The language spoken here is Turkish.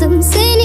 random sin